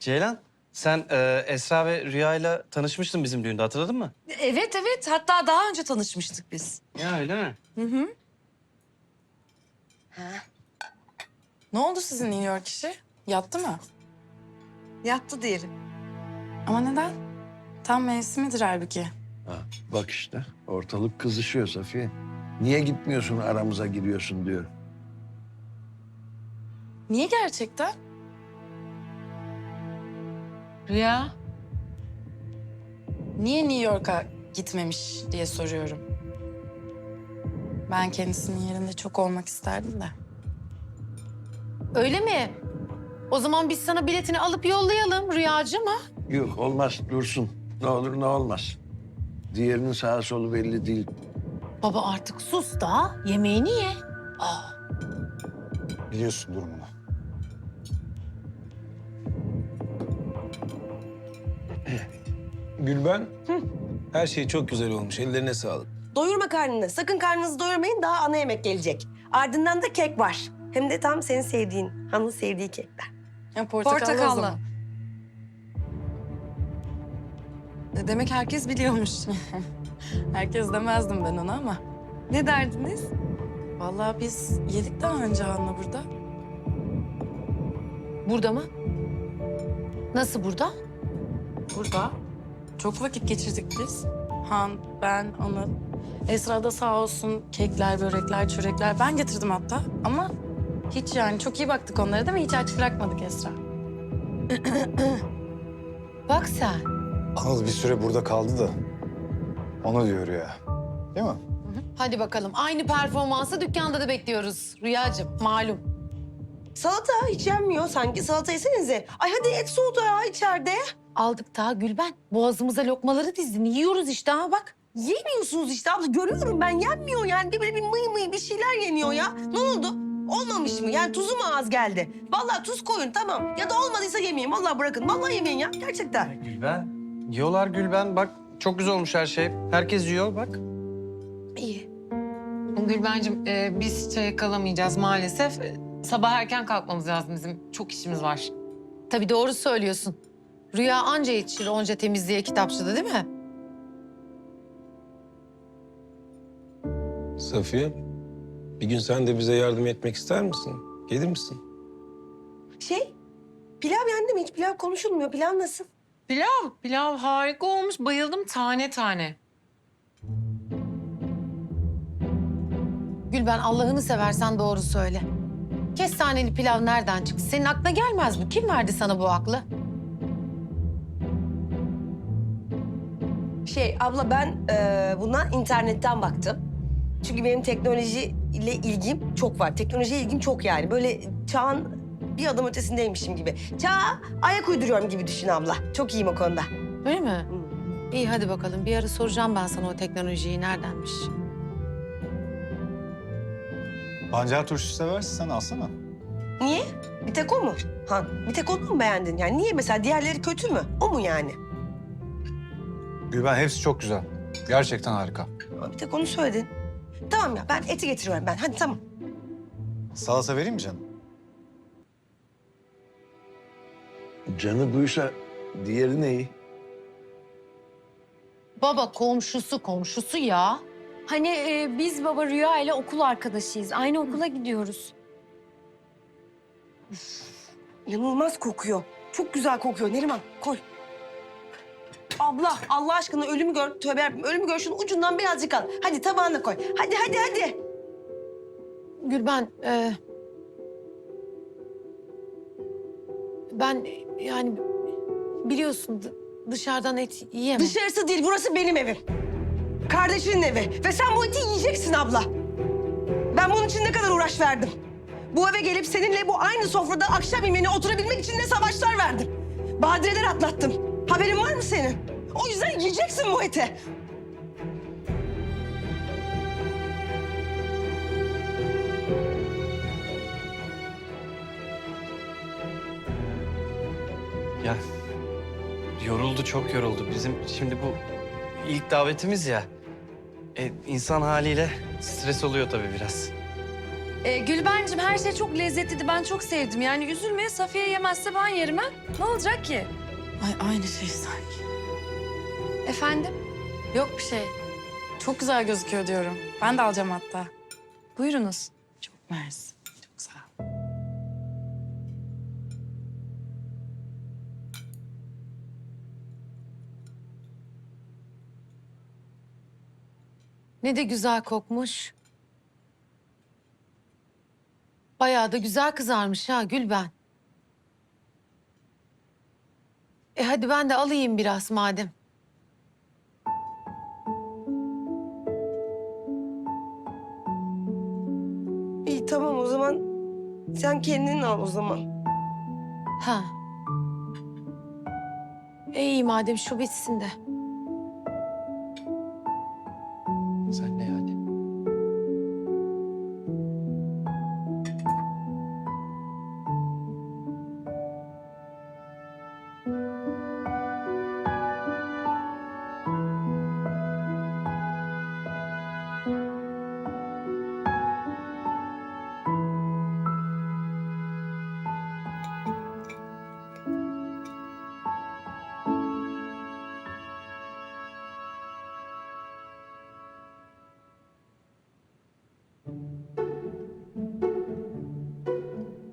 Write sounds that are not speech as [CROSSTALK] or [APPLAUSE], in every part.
Ceylan, sen e, Esra ve Rüya'yla tanışmıştın bizim düğünde hatırladın mı? Evet evet hatta daha önce tanışmıştık biz. Ya öyle mi? Ne oldu sizin New York işi? Yattı mı? Yattı diyelim. Ama neden? Tam mevsimidir halbuki. Ha, bak işte ortalık kızışıyor Safiye. Niye gitmiyorsun aramıza giriyorsun diyor. Niye gerçekten? Rüya. Niye New York'a gitmemiş diye soruyorum. Ben kendisinin yerinde çok olmak isterdim de. Öyle mi? O zaman biz sana biletini alıp yollayalım Rüyacığım ha? Yok olmaz dursun. Ne olur ne olmaz. Diğerinin sağa solu belli değil. Baba artık sus da yemeğini ye. Aa, Biliyorsun durumunu. Gülben, her şey çok güzel olmuş. Ellerine sağlık. Doyurma karnını. Sakın karnınızı doyurmayın. Daha ana yemek gelecek. Ardından da kek var. Hem de tam senin sevdiğin, hanımın sevdiği kekler. Ya portakallı, o Portakallı. zaman. E, Demek herkes biliyormuş. [LAUGHS] Herkes demezdim ben ona ama. ne derdiniz? Vallahi biz yedik daha önce Han'la burada. burada mı? Nasıl burada? Burada. Çok vakit geçirdik biz. Han, ben, Anıl. Esra da sağ olsun kekler, börekler, çörekler. Ben getirdim hatta ama hiç yani çok iyi baktık onlara değil mi? Hiç aç bırakmadık Esra. [CLEARS THROAT] Bak sen. Anıl bir süre burada kaldı da. Onu diyor ya. Değil mi? Hadi bakalım. Aynı performansı dükkanda da bekliyoruz Rüyacığım. Malum. Salata hiç yenmiyor sanki. Salata yesenize. Ay hadi et soğudu ya içeride. Aldık daha Gülben. Boğazımıza lokmaları dizdin. Yiyoruz işte ha bak. Yemiyorsunuz işte abla. Görüyorum ben yenmiyor yani. Bir böyle bir mıy mıy bir şeyler yeniyor ya. Ne oldu? Olmamış mı? Yani tuzu mu az geldi? Vallahi tuz koyun tamam. Ya da olmadıysa yemeyin. Vallahi bırakın. Vallahi yemeyin ya. Gerçekten. Gülben. Yiyorlar Gülben. Bak çok güzel olmuş her şey. Herkes yiyor bak. İyi. Gülbencim e, biz çaya kalamayacağız maalesef. Sabah erken kalkmamız lazım bizim. Çok işimiz var. Tabii doğru söylüyorsun. Rüya anca yetişir onca temizliğe kitapçıda değil mi? Safiye, bir gün sen de bize yardım etmek ister misin? Gelir misin? Şey, pilav yendi mi? Hiç pilav konuşulmuyor. Pilav nasıl? Pilav, pilav harika olmuş. Bayıldım tane tane. Gülben Allah'ını seversen doğru söyle. Kestaneli pilav nereden çıktı? Senin aklına gelmez mi? Kim verdi sana bu aklı? Şey abla ben e, buna internetten baktım. Çünkü benim teknoloji ile ilgim çok var. Teknolojiye ilgim çok yani. Böyle çağın bir adım ötesindeymişim gibi. Çağa ayak uyduruyorum gibi düşün abla. Çok iyiyim o konuda. Öyle mi? İyi hadi bakalım. Bir ara soracağım ben sana o teknolojiyi neredenmiş. Pancar turşusu seversin sen alsana. Niye? Bir tek o mu? Han, bir tek onu mu beğendin? Yani niye mesela diğerleri kötü mü? O mu yani? Gülben hepsi çok güzel. Gerçekten harika. Ama bir tek onu söyledin. Tamam ya ben eti getiriyorum ben. Hadi tamam. Salata vereyim mi canım? Canı buysa diğeri neyi? Baba komşusu komşusu ya. Hani e, biz baba Rüya ile okul arkadaşıyız. Aynı okula gidiyoruz. İnanılmaz kokuyor. Çok güzel kokuyor. Neriman koy. Abla Allah aşkına ölümü gör. Tövbe yarabbim. Ölümü gör şunun ucundan birazcık al. Hadi tabağına koy. Hadi hadi hadi. Gülben e, ben yani biliyorsun dı- dışarıdan et yiyemem. Dışarısı değil burası benim evim. Kardeşinin evi. Ve sen bu eti yiyeceksin abla. Ben bunun için ne kadar uğraş verdim. Bu eve gelip seninle bu aynı sofrada akşam yemeğine oturabilmek için ne savaşlar verdim. Badireler atlattım. Haberin var mı senin? O yüzden yiyeceksin bu eti. Ya yoruldu çok yoruldu. Bizim şimdi bu ilk davetimiz ya. E, insan haliyle stres oluyor tabii biraz. Ee, Gülbencim her şey çok lezzetliydi. Ben çok sevdim. Yani üzülme Safiye yemezse ben yerim ha. Ne olacak ki? Ay aynı şey sanki. Efendim? Yok bir şey. Çok güzel gözüküyor diyorum. Ben de alacağım hatta. Buyurunuz. Çok mersi. Çok sağ ol. Ne de güzel kokmuş. Bayağı da güzel kızarmış ha Gülben. E hadi ben de alayım biraz madem. Tamam o zaman sen kendin al o zaman. Ha. E iyi madem şu bitsin de.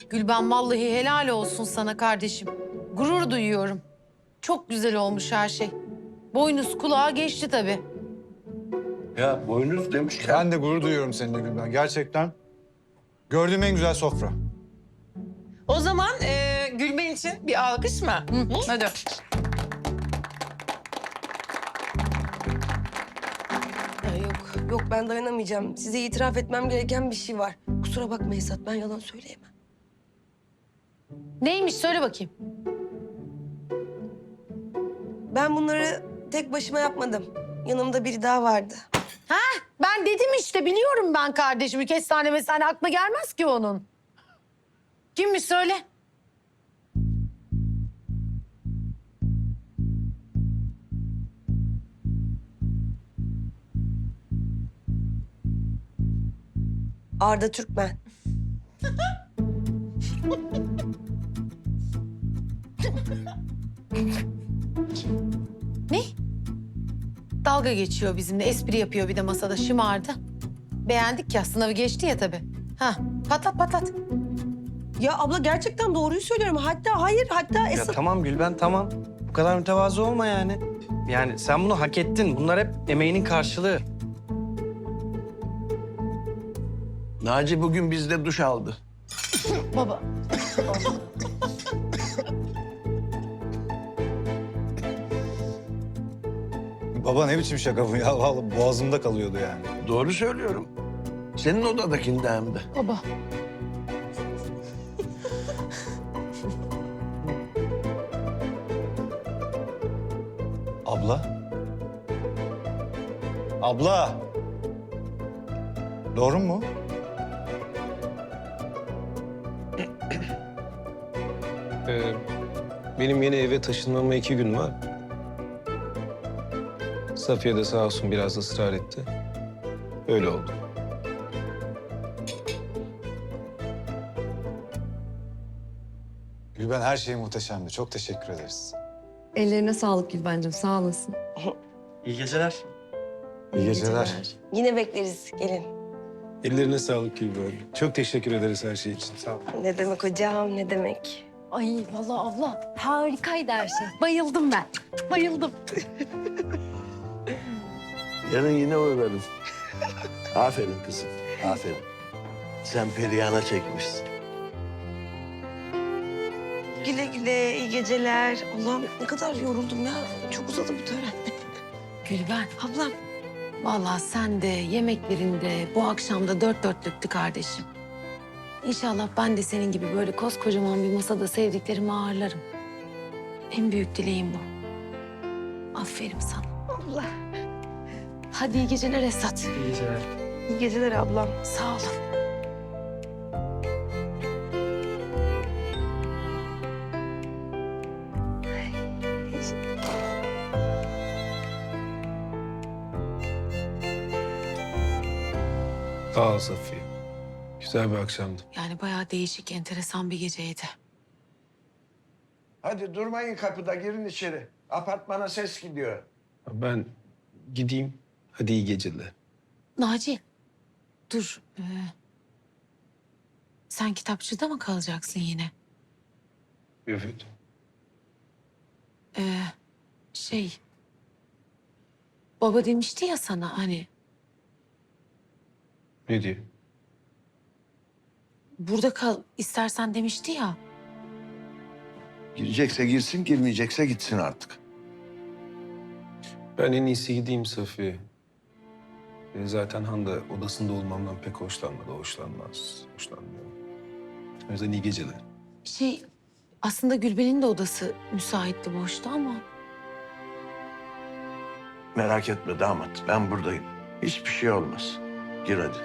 Gülben vallahi helal olsun sana kardeşim. Gurur duyuyorum. Çok güzel olmuş her şey. Boynuz kulağa geçti tabii. Ya boynuz demişken Ben de gurur duyuyorum seninle Gülben. Gerçekten gördüğüm en güzel sofra. O zaman e, Gülben için bir alkış mı? Hadi. Ya yok, yok ben dayanamayacağım. Size itiraf etmem gereken bir şey var. Kusura bakma Esat, ben yalan söyleyemem. Neymiş söyle bakayım. Ben bunları tek başıma yapmadım. Yanımda biri daha vardı. Ben dedim işte biliyorum ben kardeşimi. Kestane mesane akla gelmez ki onun. Kimmiş söyle. Arda Türkmen. [LAUGHS] Ne? Dalga geçiyor bizimle. Espri yapıyor bir de masada şımardı. Beğendik ya sınavı geçti ya tabii. Ha patlat patlat. Ya abla gerçekten doğruyu söylüyorum. Hatta hayır, hatta Ya Esat... tamam Gülben tamam. Bu kadar mütevazı olma yani. Yani sen bunu hak ettin. Bunlar hep emeğinin karşılığı. Naci bugün bizde duş aldı. Baba. [LAUGHS] Baba ne biçim şaka bu ya? Vallahi boğazımda kalıyordu yani. Doğru söylüyorum. Senin odadakinde hem de. Baba. Abla? Abla! Doğru mu? Ee, benim yeni eve taşınmama iki gün var. Safiye de sağ olsun biraz ısrar etti. Öyle oldu. Gülben her şey muhteşemdi. Çok teşekkür ederiz. Ellerine sağlık Gülbencim. Sağ olasın. İyi geceler. İyi geceler. Yine bekleriz, gelin. Ellerine sağlık Gülben. Çok teşekkür ederiz her şey için. Sağ ol. Ne demek hocam, ne demek? Ay vallahi abla harikaydı her şey. Bayıldım ben. Bayıldım. [LAUGHS] Yarın yine uğrarım. Aferin kızım, aferin. Sen Perihan'a çekmişsin. Güle güle, iyi geceler. Allah'ım ne kadar yoruldum ya. Çok uzadı bu tören. Gülben. Ablam, Vallahi sen de yemeklerinde bu akşam da dört dörtlüktü kardeşim. İnşallah ben de senin gibi böyle koskocaman bir masada sevdiklerimi ağırlarım. En büyük dileğim bu. Aferin sana. abla. Hadi iyi geceler Esat. İyi geceler. İyi geceler ablam. Sağ olun. Sağ ol Safiye. Güzel bir akşamdı. Yani bayağı değişik, enteresan bir geceydi. Hadi durmayın kapıda girin içeri. Apartmana ses gidiyor. Ben gideyim. Hadi iyi geceler. Naci, dur. ee, sen kitapçıda mı kalacaksın yine? Evet. Ee, şey... Baba demişti ya sana hani Ne diyor? burada kal istersen demişti ya. Girecekse girsin, girmeyecekse gitsin artık. Ben en iyisi gideyim Safiye. E, zaten Handa odasında olmamdan pek hoşlanmadı. Hoşlanmaz. Hoşlanmıyor. O yüzden iyi geceler. Şey aslında Gülben'in de odası müsaitti boştu ama Merak etme damat, ben buradayım. Hiçbir şey olmaz. Gir hadi.